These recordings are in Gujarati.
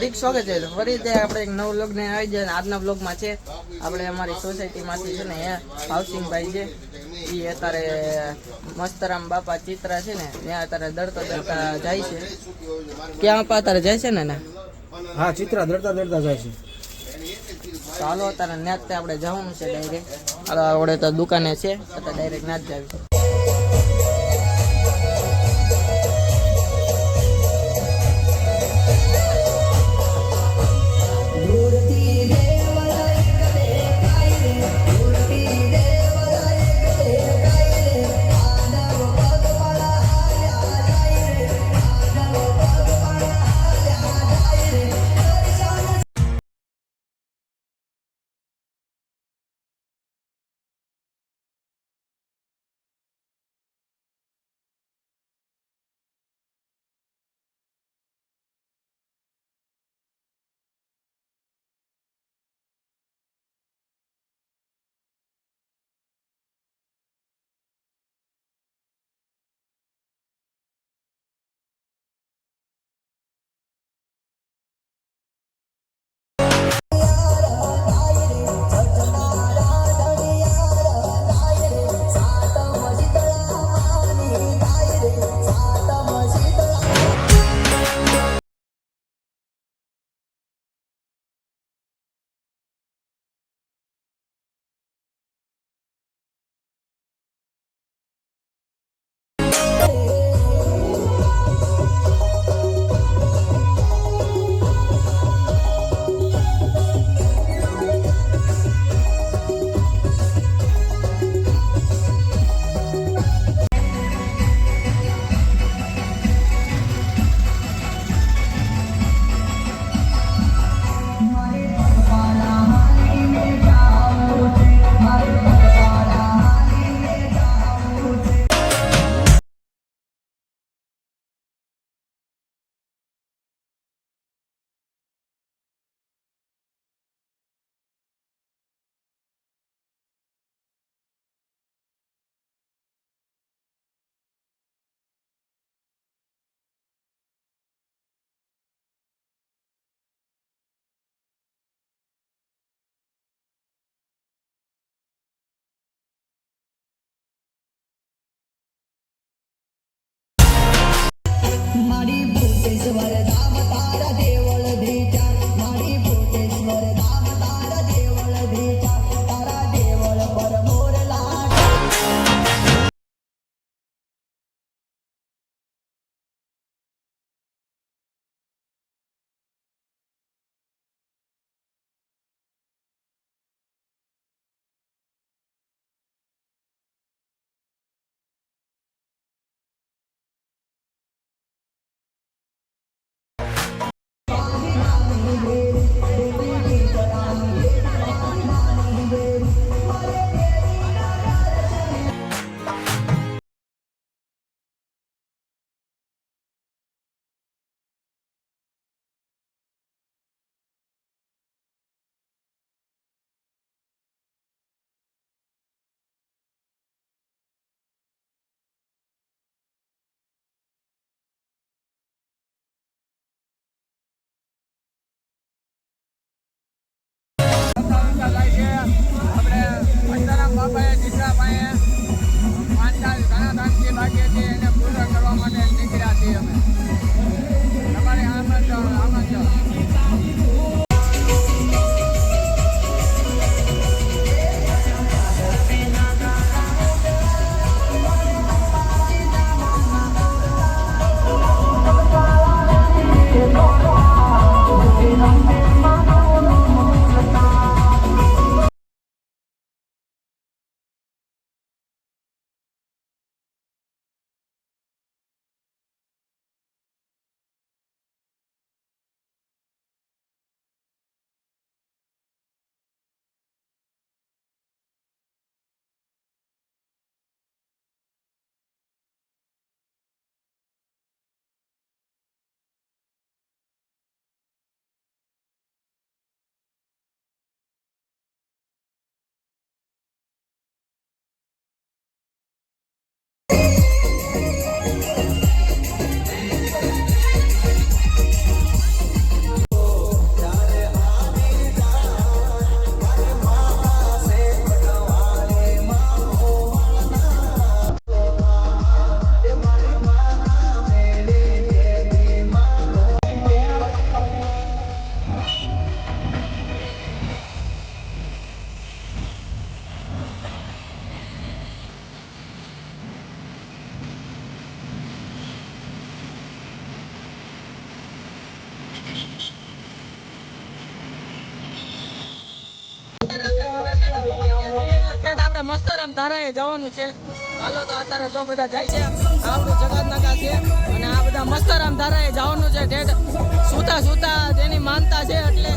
હાર્દિક સ્વાગત છે. ફરી તે આપણે એક નવું વ્લોગ ને આવી જાય આજના વ્લોગમાં છે. આપણે અમારી સોસાયટીમાંથી છે ને એ હાઉસિંગભાઈ છે. એ અત્યારે મસ્તરામ બાપા ચિત્રા છે ને ત્યાં અત્યારે દડતા દડતા જાય છે. ક્યાં આપા અત્યારે જાય છે ને ને? હા ચિત્રા દડતા દડતા જાય છે. ચાલો અત્યારે ત્યાં આપણે જવાનું છે ડાયરેક્ટ આપણે તો દુકાને છે અત્યારે ડાયરેક્ટ ન્યાજ જ આવી. Yeah. આપણે મસ્તરામ ધારાએ જવાનું છે. હાલો તો અત્યારે તો બધા જાય છે. આપણું જગતનાકા છે. અને આ બધા મસ્તરામ ધારાએ જવાનું છે. ઠેઠ સૂતા સૂતા તેની માનતા છે એટલે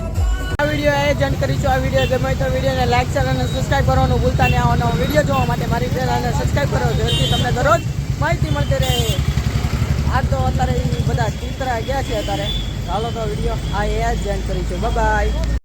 આ વીડિયો આયોજન કરીશું આ વીડિયો ગમે તો વિડીયોને લાઈક શેર અને સબસ્ક્રાઈબ કરવાનું ભૂલતા નહીં. આવવાનો વીડિયો જોવા માટે મારી ચેનલને સબસ્ક્રાઈબ કરો. જેથી તમને દરરોજ માહિતી મળતી રહે. આ તો અત્યારે બધા ચિત્ર ગયા છે અત્યારે. ચાલો તો વીડિયો આ એ જ જોઈન કરીશું બાય